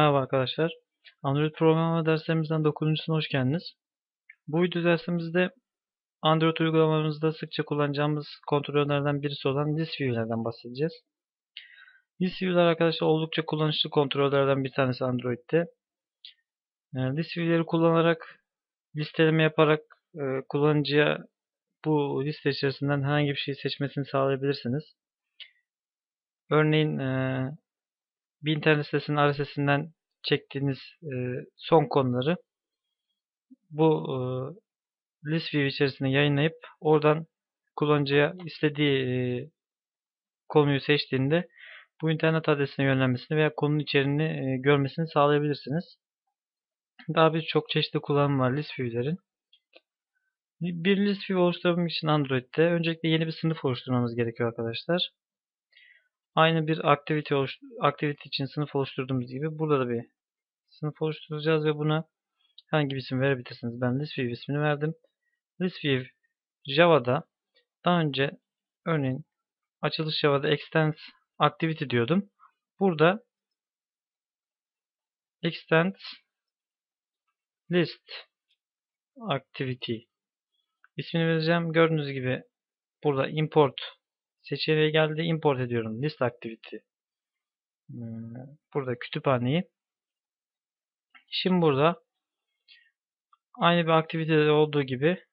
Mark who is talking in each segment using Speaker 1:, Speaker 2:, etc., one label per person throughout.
Speaker 1: Merhaba arkadaşlar. Android programlama derslerimizden 9.suna hoş geldiniz. Bu video dersimizde Android uygulamalarımızda sıkça kullanacağımız kontrollerden birisi olan list bahsedeceğiz. List arkadaşlar oldukça kullanışlı kontrollerden bir tanesi Android'de. Yani list kullanarak listeleme yaparak e, kullanıcıya bu liste içerisinden herhangi bir şey seçmesini sağlayabilirsiniz. Örneğin e, bir internet sitesinin RSS'inden çektiğiniz e, son konuları bu e, list view içerisinde yayınlayıp oradan kullanıcıya istediği e, konuyu seçtiğinde bu internet adresine yönlenmesini veya konunun içeriğini e, görmesini sağlayabilirsiniz. Daha birçok çeşitli kullanım var list view'lerin. Bir list view oluşturabilmek için Android'de öncelikle yeni bir sınıf oluşturmamız gerekiyor arkadaşlar. Aynı bir activity, activity için sınıf oluşturduğumuz gibi burada da bir sınıf oluşturacağız ve buna hangi bir isim verebilirsiniz. Ben ListView ismini verdim. ListView Java'da daha önce örneğin açılış Java'da extends activity diyordum. Burada extends list activity ismini vereceğim. Gördüğünüz gibi burada import seçeneğe geldi. Import ediyorum. List activity. Hmm, burada kütüphaneyi. Şimdi burada aynı bir aktivitede olduğu gibi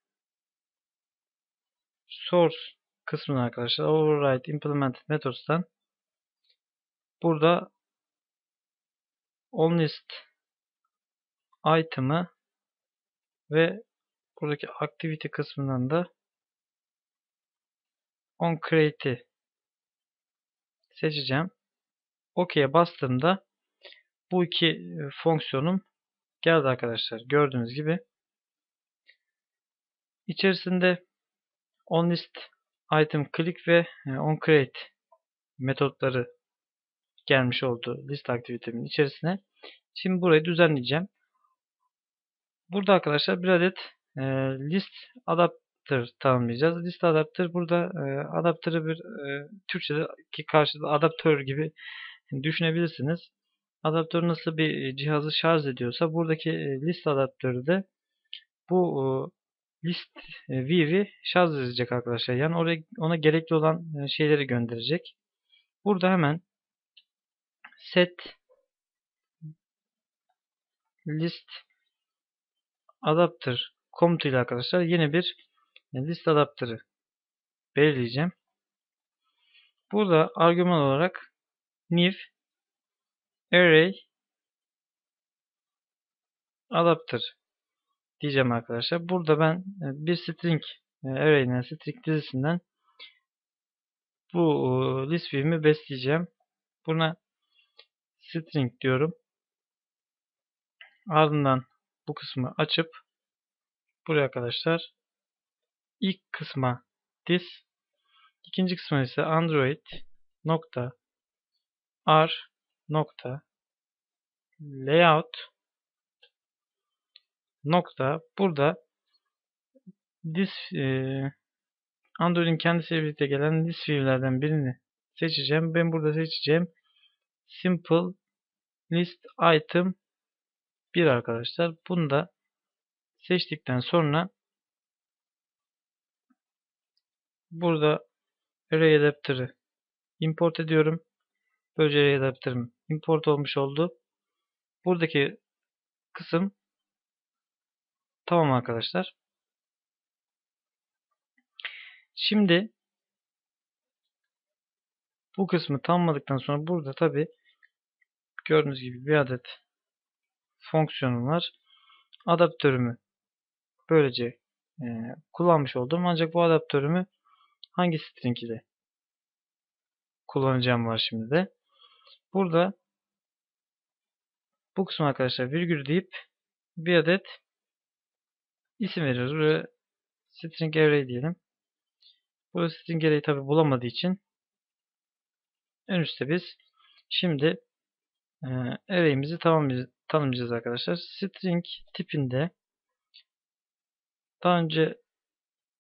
Speaker 1: source kısmını arkadaşlar override implemented methods'tan burada onList item'ı ve buradaki activity kısmından da on create'i seçeceğim. OK'ye bastığımda bu iki e, fonksiyonum geldi arkadaşlar. Gördüğünüz gibi. İçerisinde onList item click ve e, onCreate metotları gelmiş oldu list aktivitemin içerisine. Şimdi burayı düzenleyeceğim. Burada arkadaşlar bir adet e, list adapt adaptör tanımlayacağız. Liste adaptör burada e, adaptörü bir e, Türkçedeki karşılığı adaptör gibi düşünebilirsiniz. Adaptör nasıl bir cihazı şarj ediyorsa buradaki e, list adaptörü de bu e, list e, view'i şarj edecek arkadaşlar. Yani oraya ona gerekli olan e, şeyleri gönderecek. Burada hemen set list adaptör komutuyla arkadaşlar yeni bir list adaptörü belirleyeceğim. Burada argüman olarak new array adaptör diyeceğim arkadaşlar. Burada ben e, bir string e, array'den string dizisinden bu e, list view'imi besleyeceğim. Buna string diyorum. Ardından bu kısmı açıp buraya arkadaşlar ilk kısma this, ikinci kısma ise android nokta r nokta layout nokta burada this e, Android'in kendisiyle birlikte gelen this view'lerden birini seçeceğim. Ben burada seçeceğim simple list item 1 arkadaşlar. Bunu da seçtikten sonra Burada array adapter'ı import ediyorum. Böylece array adapter'ım import olmuş oldu. Buradaki kısım tamam arkadaşlar. Şimdi bu kısmı tamamladıktan sonra burada tabi gördüğünüz gibi bir adet fonksiyonum var. Adaptörümü böylece e, kullanmış oldum. Ancak bu adaptörümü hangi string ile kullanacağım var şimdi de. Burada bu kısmı arkadaşlar virgül deyip bir adet isim veriyoruz. Buraya string array diyelim. Bu string array'i tabi bulamadığı için en üstte biz şimdi e, array'imizi tanımlayacağız arkadaşlar. String tipinde daha önce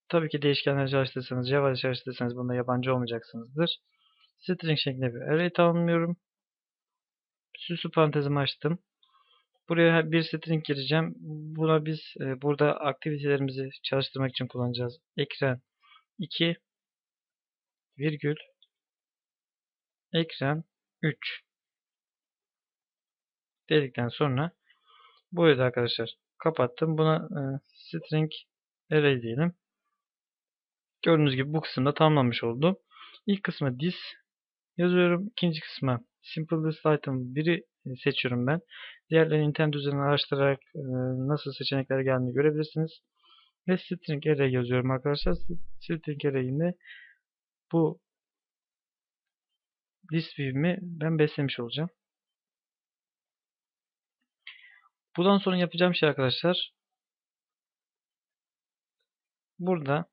Speaker 1: Tabii ki değişkenler çalıştırırsanız, Java çalıştırırsanız bunda yabancı olmayacaksınızdır. String şeklinde bir array tanımlıyorum. Süslü parantezimi açtım. Buraya bir string gireceğim. Buna biz e, burada aktivitelerimizi çalıştırmak için kullanacağız. Ekran 2 virgül ekran 3 dedikten sonra burayı da arkadaşlar kapattım. Buna e, string array diyelim. Gördüğünüz gibi bu kısımda tamamlanmış oldu. İlk kısmı this yazıyorum. İkinci kısma simple list item 1'i seçiyorum ben. Diğerlerini internet üzerinden araştırarak e, nasıl seçenekler geldiğini görebilirsiniz. Ve string array yazıyorum arkadaşlar. String array'inde bu list view'imi ben beslemiş olacağım. Bundan sonra yapacağım şey arkadaşlar burada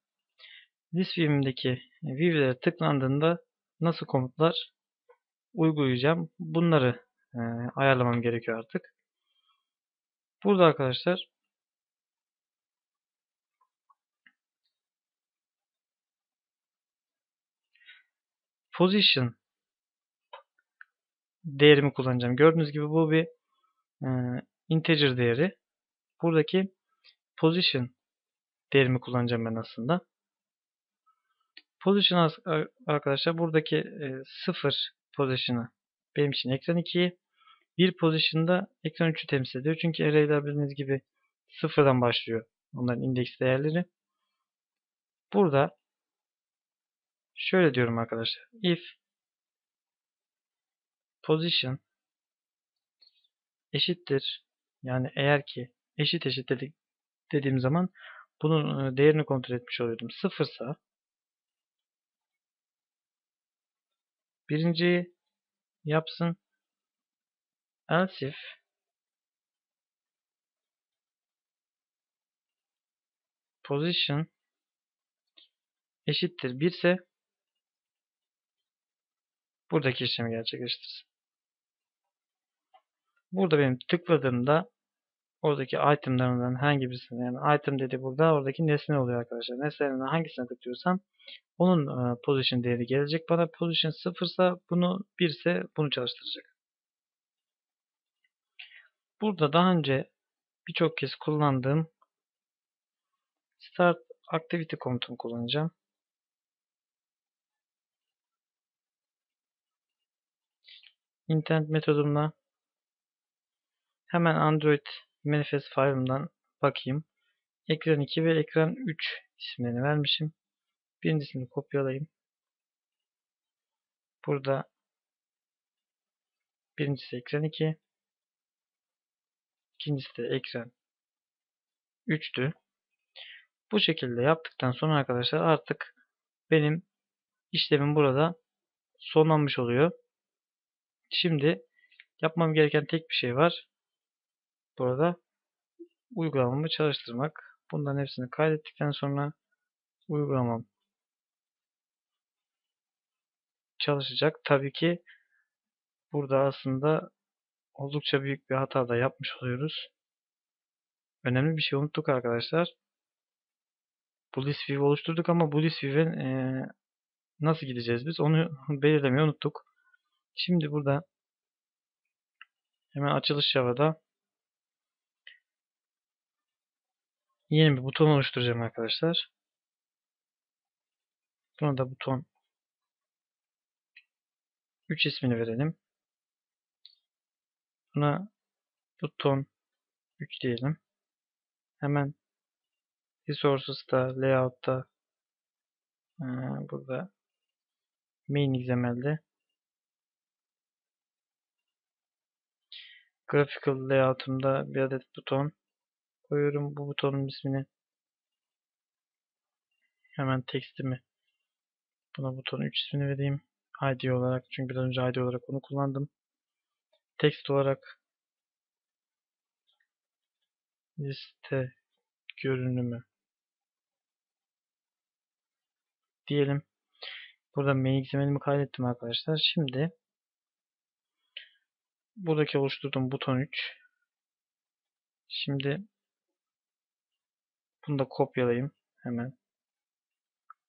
Speaker 1: list view'imdeki view'lere tıklandığında nasıl komutlar uygulayacağım. Bunları e, ayarlamam gerekiyor artık. Burada arkadaşlar position değerimi kullanacağım. Gördüğünüz gibi bu bir e, integer değeri. Buradaki position değerimi kullanacağım ben aslında. Position arkadaşlar buradaki e, 0 position'ı benim için ekran 2'yi 1 position'da ekran 3'ü temsil ediyor. Çünkü array'ler bildiğiniz gibi sıfırdan başlıyor. Onların indeks değerleri. Burada şöyle diyorum arkadaşlar. If position eşittir yani eğer ki eşit eşit dedik, dediğim zaman bunun e, değerini kontrol etmiş oluyordum. Sıfırsa birinci yapsın. Else if position. Eşittir. 1 ise buradaki işlemi gerçekleştirsin. Burada benim tıkladığımda oradaki itemlarından hangi birisine yani item dedi burada oradaki nesne oluyor arkadaşlar. Nesnelerin hangisine tıklıyorsam onun e, position değeri gelecek bana. Position 0 ise bunu 1 ise bunu çalıştıracak. Burada daha önce birçok kez kullandığım start activity komutunu kullanacağım. internet metodumla hemen Android manifest file'ımdan bakayım. Ekran 2 ve ekran 3 isimlerini vermişim. Birincisini kopyalayayım. Burada birincisi ekran 2. İkincisi de ekran 3'tü. Bu şekilde yaptıktan sonra arkadaşlar artık benim işlemim burada sonlanmış oluyor. Şimdi yapmam gereken tek bir şey var. Burada uygulamamı çalıştırmak. Bundan hepsini kaydettikten sonra uygulamam çalışacak. Tabii ki burada aslında oldukça büyük bir hata da yapmış oluyoruz. Önemli bir şey unuttuk arkadaşlar. Bu list view oluşturduk ama bu list view'e e, nasıl gideceğiz biz onu belirlemeyi unuttuk. Şimdi burada hemen açılış Java'da yeni bir buton oluşturacağım arkadaşlar. Buna da buton 3 ismini verelim. Buna buton 3 diyelim. Hemen Resources'ta, Layout'ta ee, burada Main XML'de Graphical Layout'umda bir adet buton koyuyorum. Bu butonun ismini hemen tekstimi buna buton 3 ismini vereyim. ID olarak çünkü biraz önce ID olarak onu kullandım. Text olarak liste görünümü diyelim. Burada main XML'imi kaydettim arkadaşlar. Şimdi buradaki oluşturduğum buton 3. Şimdi bunu da kopyalayayım. Hemen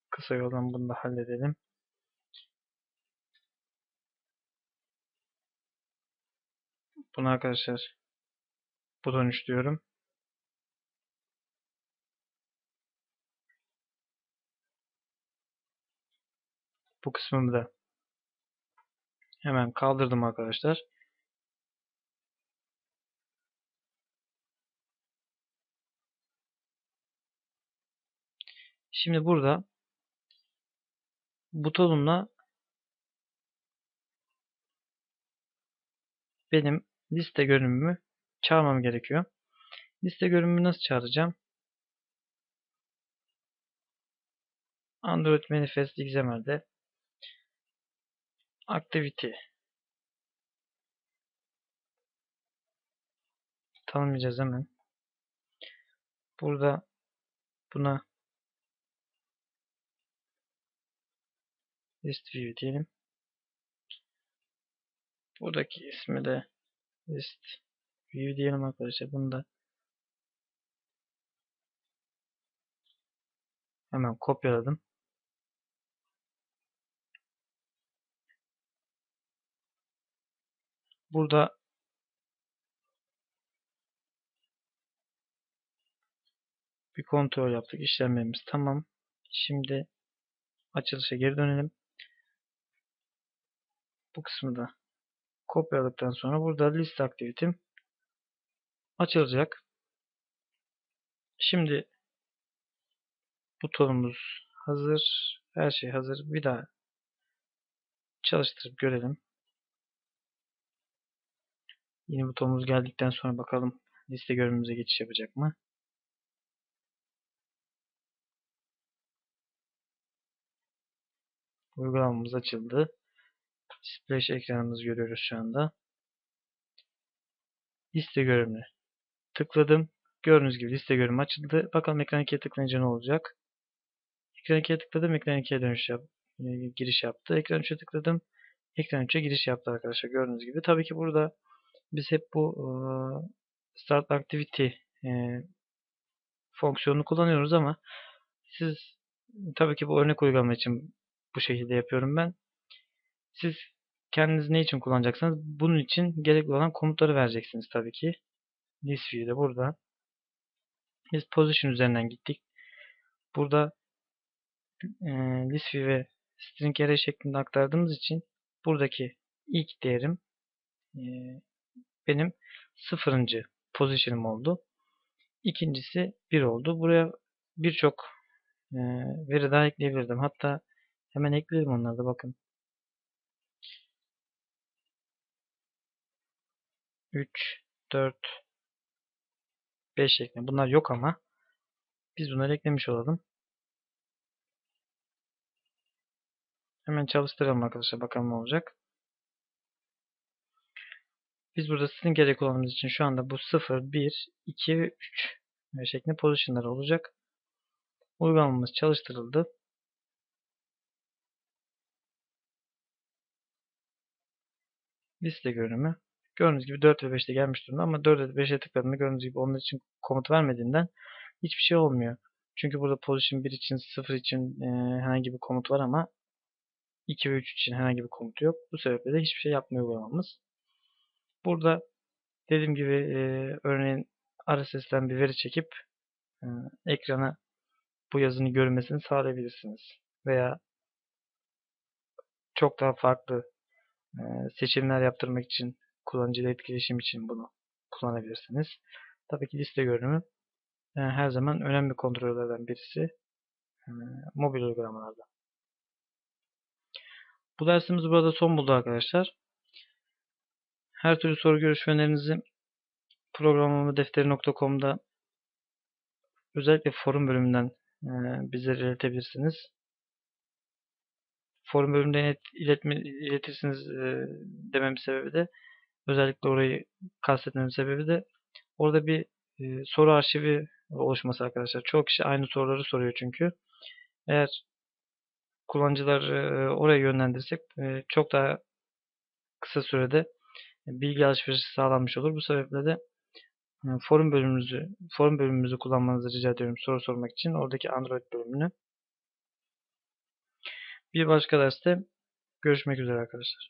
Speaker 1: kısa yoldan bunu da halledelim. Buna arkadaşlar buton 3 diyorum. Bu kısmını da hemen kaldırdım arkadaşlar. Şimdi burada butonumla benim liste görünümümü çağırmam gerekiyor. Liste görünümü nasıl çağıracağım? Android Manifest XML'de Activity tanımlayacağız hemen. Burada buna list view diyelim. Buradaki ismi de list view diyelim arkadaşlar. Bunu da hemen kopyaladım. Burada bir kontrol yaptık. İşlemlerimiz tamam. Şimdi açılışa geri dönelim. Bu kısmı da kopyaladıktan sonra burada list aktivitim açılacak. Şimdi butonumuz hazır. Her şey hazır. Bir daha çalıştırıp görelim. Yeni butonumuz geldikten sonra bakalım liste görünümüze geçiş yapacak mı? Uygulamamız açıldı. Splash ekranımızı görüyoruz şu anda. Liste görünümü tıkladım. Gördüğünüz gibi liste görünümü açıldı. Bakalım ekran 2'ye tıklayınca ne olacak? Ekran 2'ye tıkladım. Ekran 2'ye dönüş yap e, giriş yaptı. Ekran 3'e tıkladım. Ekran 3'e giriş yaptı arkadaşlar. Gördüğünüz gibi. Tabii ki burada biz hep bu e, Start Activity e, fonksiyonunu kullanıyoruz ama siz tabii ki bu örnek uygulama için bu şekilde yapıyorum ben. Siz kendiniz ne için kullanacaksınız? Bunun için gerekli olan komutları vereceksiniz tabii ki. List view'de burada. Biz position üzerinden gittik. Burada e, list view ve string array şeklinde aktardığımız için buradaki ilk değerim e, benim sıfırıncı position'ım oldu. İkincisi 1 oldu. Buraya birçok e, veri daha ekleyebilirdim. Hatta hemen ekleyelim onları da bakın. 3, 4, 5 şeklinde. Bunlar yok ama biz bunları eklemiş olalım. Hemen çalıştıralım arkadaşlar. Bakalım ne olacak. Biz burada string gerek kullandığımız için şu anda bu 0, 1, 2 ve 3 şeklinde positionlar olacak. Uygulamamız çalıştırıldı. Liste görünümü. Gördüğünüz gibi 4 ve 5'te gelmiş durumda ama 4 ve 5'e tıkladığımda gördüğünüz gibi onun için komut vermediğinden hiçbir şey olmuyor. Çünkü burada position 1 için 0 için e, herhangi bir komut var ama 2 ve 3 için herhangi bir komut yok. Bu sebeple de hiçbir şey yapmıyor uygulamamız. Burada dediğim gibi e, örneğin RSS'ten bir veri çekip e, ekrana bu yazının görünmesini sağlayabilirsiniz. Veya çok daha farklı e, seçimler yaptırmak için kullanıcıyla etkileşim için bunu kullanabilirsiniz. Tabii ki liste görünümü e, her zaman önemli kontrollerden birisi e, mobil uygulamalarda. Bu dersimiz burada son buldu arkadaşlar. Her türlü soru görüş ve önerinizi programlamadefteri.com'da özellikle forum bölümünden e, bizlere iletebilirsiniz. Forum bölümünden ilet, iletme, iletirsiniz dememin sebebi de özellikle orayı kastetmemin sebebi de orada bir e, soru arşivi oluşması arkadaşlar. Çok kişi aynı soruları soruyor çünkü. Eğer kullanıcılar e, oraya yönlendirsek e, çok daha kısa sürede bilgi alışverişi sağlanmış olur. Bu sebeple de e, forum bölümümüzü forum bölümümüzü kullanmanızı rica ediyorum soru sormak için oradaki Android bölümünü. Bir başka derste görüşmek üzere arkadaşlar.